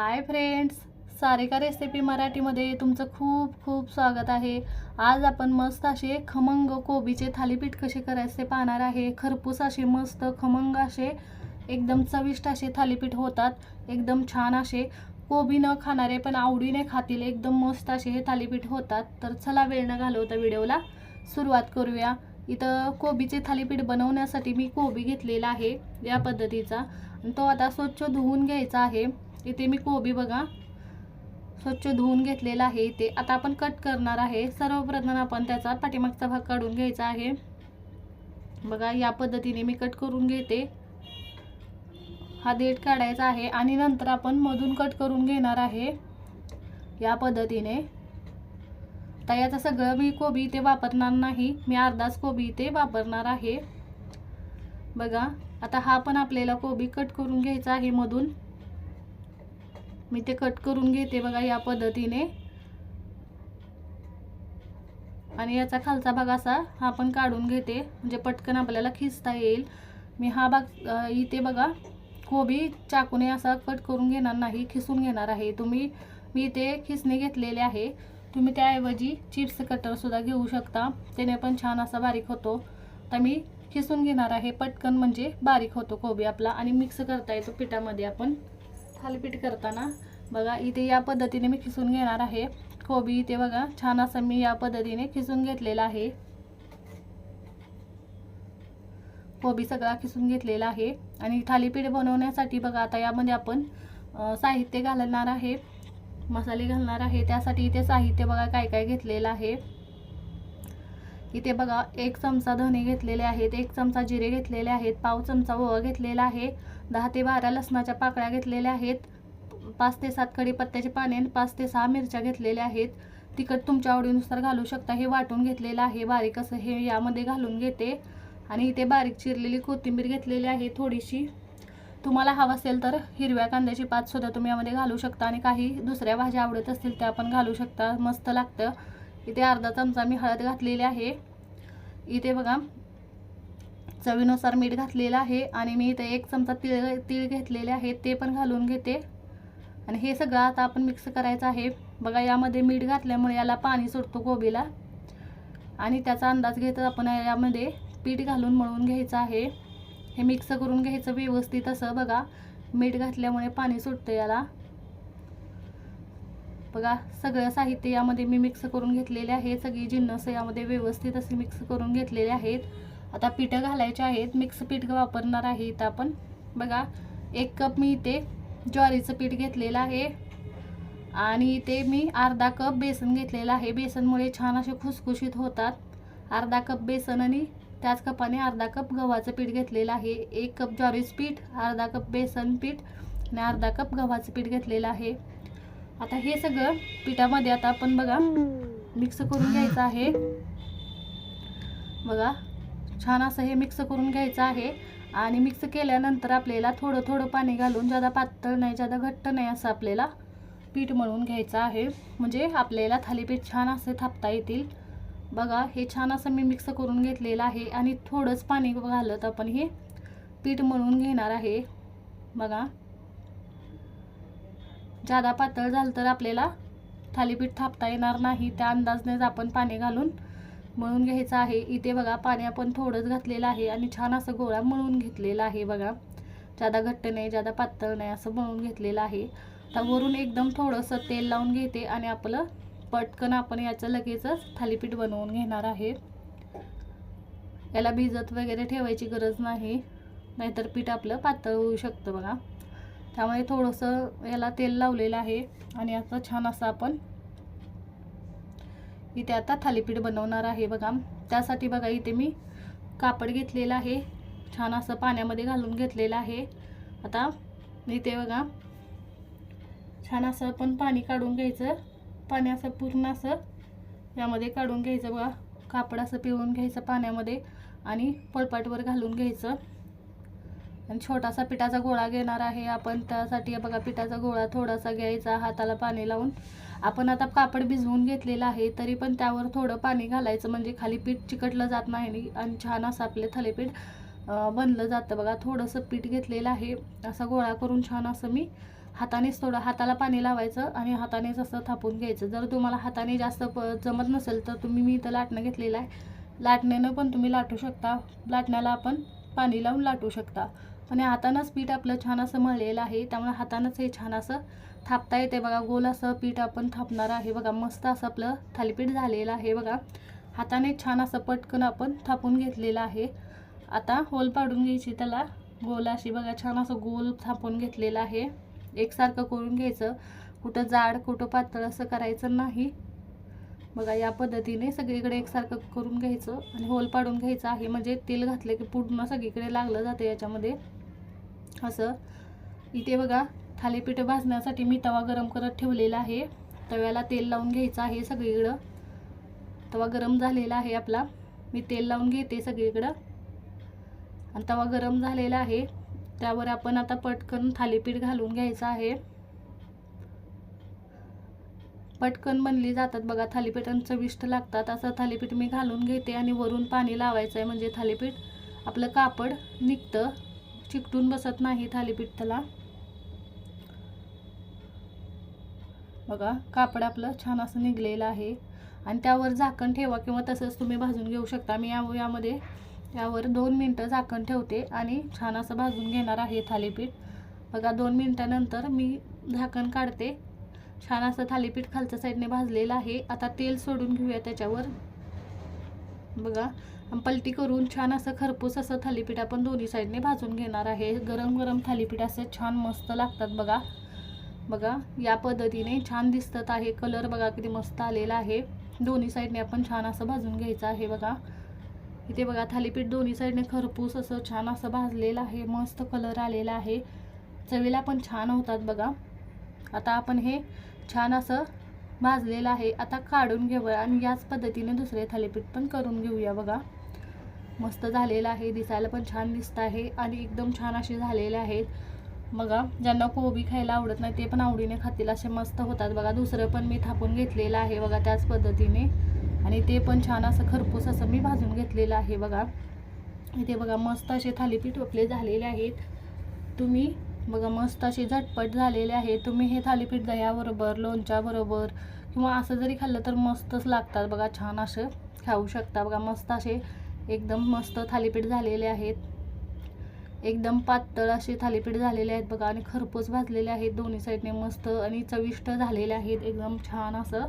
Hi friends Sarika recipe मराठीमध्ये तुमचं खूप खूप स्वागत आहे. आज आपण मस्त असे खमंग कोबीचे थालीपीठ कसे करायचे पाहणार आहे. खरपूस असे मस्त खमंग असे एकदम चविष्ट असे थालीपीठ होतात. एकदम छान असे. कोबी न खाणारे पण आवडीने खातील. एकदम मस्त असे हे थालीपीठ होतात. तर चला वेळ न घालवता व्हिडिओला सुरुवात करूया. इथं कोबीचे थालीपीठ बनवण्यासाठी मी कोबी घेतलेला आहे या पद्धतीचा. आणि तो आता स्वच्छ धुवून घ्यायचा आहे. इथे मी कोबी बघा. स्वच्छ धुवून घेतलेला आहे इथे. आता आपण कट करणार आहे. सर्वप्रथम आपण त्याचा पाठीमागचा भाग काढून घ्यायचा आहे. बघा या पद्धतीने मी कट करून घेते. हा देठ काढायचा आहे आणि नंतर आपण मधून कट करून घेणार आहे. या पद्धतीने. आता याचं सगळं मी कोबी इथे वापरणार नाही. मी अर्धाच कोबी इथे वापरणार आहे. बघा आता हा पण आपल्याला कोबी कट करून घ्यायचा आहे मधून. मी ते कट करून घेते बघा या पद्धतीने. आणि याचा खालचा भाग असा हा पण काढून घेते. म्हणजे पटकन आपल्याला खिचता येईल. मी हा भाग इथे बघा कोबी चाकूने असा कट करून घेणार नाही खिसून घेणार आहे. तुम्ही मी इथे खिसणे घेतलेले आहे. तुम्ही त्याऐवजी चिप्स कटरसुद्धा घेऊ शकता. त्याने पण छान असा बारीक होतो. तर मी खिसून घेणार आहे. पटकन म्हणजे बारीक होतो कोबी आपला. आणि मिक्स करता येतो पिठामध्ये आपण. थालीपीठ करताना. बघा इथे या पद्धतीने मी खिसून घेणार आहे. कोबी इथे बघा छान असं मी या पद्धतीने खिसून घेतलेला आहे. कोबी सगळा खिसून घेतलेला आहे. आणि थालीपीठ बनवण्यासाठी बघा आता यामध्ये आपण साहित्य घालणार आहे. मसाले घालणार आहे. त्यासाठी इथे साहित्य बघा काय काय घेतलेलं आहे. इथे बघा एक चमचा धने घेतलेले आहेत एक चमचा जिरे घेतलेले आहेत पाव चमचा ओवा घेतलेला आहे दहा ते बारा लसणाच्या पाकळ्या घेतलेल्या आहेत पाच ते सात कढीपत्त्याचे पाने आणि पाच ते सहा मिरच्या घेतलेल्या आहेत. तिखट तुमच्या आवडीनुसार घालू शकता. हे वाटून घेतलेलं आहे. बारीक असं हे यामध्ये घालून घेते. आणि इथे बारीक चिरलेली कोथिंबीर घेतलेली आहे थोडीशी. तुम्हाला हवं असेल तर हिरव्या कांद्याची पातसुद्धा तुम्ही यामध्ये घालू शकता. आणि काही दुसऱ्या भाज्या आवडत असतील त्या पण घालू शकता. मस्त लागतं. इथे अर्धा चमचा मी हळद घातलेली आहे. इथे बघा चवीनुसार मीठ घातलेलं आहे. आणि मी इथे एक चमचा तिळ तिळ घेतलेले आहे. ते पण घालून घेते. आणि हे सगळं आता आपण मिक्स करायचं आहे. बघा यामध्ये मीठ घातल्यामुळे याला पाणी सुटतो कोबीला आणि त्याचा अंदाज घेत आपण यामध्ये पीठ घालून मळून घ्यायचं आहे. हे मिक्स करून घ्यायचं व्यवस्थित असं बघा. मीठ घातल्यामुळे पाणी सुटतं याला. बघा सगळं साहित्य यामध्ये मी मिक्स करून घेतलेले आहे. सगळी जिन्नस यामध्ये व्यवस्थित असे मिक्स करून घेतलेले आहेत. आता पिठं घालायचे आहेत. मिक्स पीठ वापरणार आहे इथं आपण. बघा एक कप मी इथे ज्वारीचं पीठ घेतलेलं आहे. आणि ते मी अर्धा कप बेसन घेतलेलं आहे. बेसनमुळे छान असे खुसखुशीत होतात. अर्धा कप बेसन आणि त्याच कपाने अर्धा कप गव्हाचं पीठ घेतलेलं आहे. एक कप ज्वारीचं पीठ अर्धा कप बेसन पीठ आणि अर्धा कप गव्हाचं पीठ घेतलेलं आहे. आता हे सगळं पिठामध्ये आता आपण बघा मिक्स करून घ्यायचं आहे. बघा छान असं हे मिक्स करून घ्यायचं आहे. आणि मिक्स केल्यानंतर आपल्याला थोडं थोडं पाणी घालून ज्यादा पातळ नाही ज्यादा घट्ट नाही असं आपल्याला पीठ मळून घ्यायचं आहे. म्हणजे आपल्याला थालीपीठ छान असे थापता येतील. बघा हे छान असं मी मिक्स करून घेतलेलं आहे आणि थोडंच पाणी घालत आपण हे पीठ मळून घेणार आहे. बघा. जादा पातळ झालं तर आपल्याला थालीपीठ थापता येणार नाही. त्या अंदाजनेच आपण पाणी घालून मळून घ्यायचं आहे. इथे बघा पाणी आपण थोडंच घातलेलं आहे आणि छान असं गोळा मळून घेतलेला आहे बघा. जादा घट्ट नाही जादा पातळ नाही असं मळून घेतलेलं आहे. आता वरून एकदम थोडंसं तेल लावून घेते आणि आपलं पटकन आपण याचं लगेचच थालीपीठ बनवून घेणार आहे. याला भिजत वगैरे ठेवायची गरज नाही. नाहीतर पीठ आपलं पातळ होऊ शकतं बघा. त्यामुळे थोडंसं याला तेल लावलेलं आहे आणि असं छान असं आपण इथे आता थालीपीठ बनवणार आहे बघा. त्यासाठी बघा इथे मी कापड घेतलेलं आहे. छान असं पाण्यामध्ये घालून घेतलेलं आहे. आता इथे बघा छान असं पण पाणी काढून घ्यायचं. पाणी असं पूर्ण असं यामध्ये काढून घ्यायचं बघा. कापड असं पिळून घ्यायचं पाण्यामध्ये आणि पळपाटवर घालून घ्यायचं. आणि छोटासा पिठाचा गोळा घेणार आहे आपण. त्यासाठी बघा पिठाचा गोळा थोडासा घ्यायचा हाताला पाणी लावून. आपण आता कापड भिजवून घेतलेलं आहे तरी पण त्यावर थोडं पाणी घालायचं. म्हणजे खाली पीठ चिकटलं जात नाही आणि छान असं आपले थालीपीठ बनलं जातं. बघा थोडंसं पीठ घेतलेलं आहे. असा गोळा करून छान असं मी हातानेच थोडं हाताला पाणी लावायचं आणि हातानेच असं थापून घ्यायचं. जर तुम्हाला हाताने जास्त प जमत नसेल तर तुम्ही मी इथं लाटणं घेतलेलं आहे. लाटण्यानं पण तुम्ही लाटू शकता. लाटण्याला आपण पाणी लावून लाटू शकता. आणि हातानंच पीठ आपलं छान असं मळलेलं आहे. त्यामुळे हातानंच हे छान असं थापता येते बघा. गोल असं पीठ आपण थापणार आहे बघा. मस्त असं आपलं थालीपीठ झालेलं आहे बघा. हाताने छान असं पटकन आपण थापून घेतलेलं आहे. आता होल पाडून घ्यायची त्याला. गोल अशी बघा छान असं गोल थापून घेतलेलं आहे. एकसारखं करून घ्यायचं. कुठं जाड कुठं पातळ असं करायचं नाही. बघा या पद्धतीने सगळीकडे एकसारखं करून घ्यायचं आणि होल पाडून घ्यायचं आहे. म्हणजे तेल घातलं की पूर्ण सगळीकडे लागलं जातं याच्यामध्ये. असं. इथे बघा थालीपीठ भाजण्यासाठी मी तवा गरम करत ठेवलेला आहे. तव्याला तेल लावून घ्यायचं आहे सगळीकडं. तवा गरम झालेला आहे आपला. मी तेल लावून घेते सगळीकडं. आणि तवा गरम झालेला आहे. त्यावर आपण आता पटकन थालीपीठ घालून घ्यायचं आहे. पटकन बनली जातात बघा थालीपीठ आणि चविष्ट लागतात. असं थालीपीठ मी घालून घेते आणि वरून पाणी लावायचं आहे म्हणजे थालीपीठ. आपलं कापड निघतं. चिकटून बसत नाही थालीपीठ त्याला. बघा कापड आपलं छान असं निघलेलं आहे. आणि त्यावर झाकण ठेवा किंवा तसंच तुम्ही भाजून घेऊ शकता. मी या यामध्ये यावर दोन मिनटं झाकण ठेवते आणि छान असं भाजून घेणार आहे थालीपीठ. बघा दोन मिनटानंतर मी झाकण काढते. छान असं थालीपीठ खालच्या साईडने भाजलेलं आहे. आता तेल सोडून घेऊया त्याच्यावर. बघा. आणि पलटी करून छान असं खरपूस असं थालीपीठ आपण दोन्ही साईडने भाजून घेणार आहे. गरम गरम थालीपीठ असे छान मस्त लागतात बघा. बघा या पद्धतीने छान दिसतात आहे. कलर बघा किती मस्त आलेला आहे. दोन्ही साईडने आपण छान असं भाजून घ्यायचं आहे बघा. इथे बघा थालीपीठ दोन्ही साईडने खरपूस असं छान असं भाजलेलं आहे. मस्त कलर आलेला आहे. चवीला पण छान होतात बघा. आता आपण हे छान असं भाजलेलं आहे. आता काढून घेऊया आणि याच पद्धतीने दुसरे थालीपीठ पण करून घेऊया बघा. मस्त झालेलं आहे दिसायला पण छान दिसत आहे आणि एकदम छान असे झालेले आहेत. बघा ज्यांना कोबी खायला आवडत नाही ते पण आवडीने खातील. असे मस्त होतात बघा. दुसरं पण मी थापून घेतलेलं आहे बघा त्याच पद्धतीने. आणि ते पण छान असं खरपूस असं मी भाजून घेतलेलं आहे बघा. इथे बघा मस्त असे थालीपीठ आपले झालेले आहेत. तुम्ही बघा मस्त असे झटपट झालेले आहे. तुम्ही हे थालीपीठ दह्याबरोबर लोणच्याबरोबर किंवा असं जरी खाल्लं तर मस्तच लागतात बघा छान असं खाऊ शकता. बघा मस्त असे एकदम मस्त थालीपीठ झालेले आहेत. एकदम पातळ असे थालीपीठ झालेले आहेत बघा आणि खरपूस भाजलेले आहेत दोन्ही साईडने मस्त आणि चविष्ट झालेले आहेत. एकदम छान असं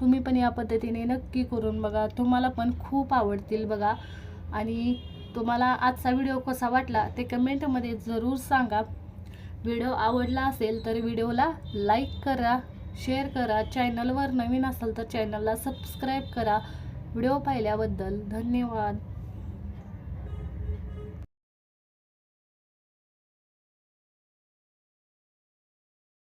तुम्ही पण या पद्धतीने नक्की करून बघा. तुम्हाला पण खूप आवडतील बघा. आणि तुम्हाला आजचा व्हिडिओ कसा वाटला ते कमेंटमध्ये जरूर सांगा. व्हिडिओ आवडला असेल तर व्हिडिओला लाईक करा शेअर करा. चॅनलवर नवीन असाल तर चॅनलला सबस्क्राईब करा. व्हिडिओ पाहिल्याबद्दल धन्यवाद.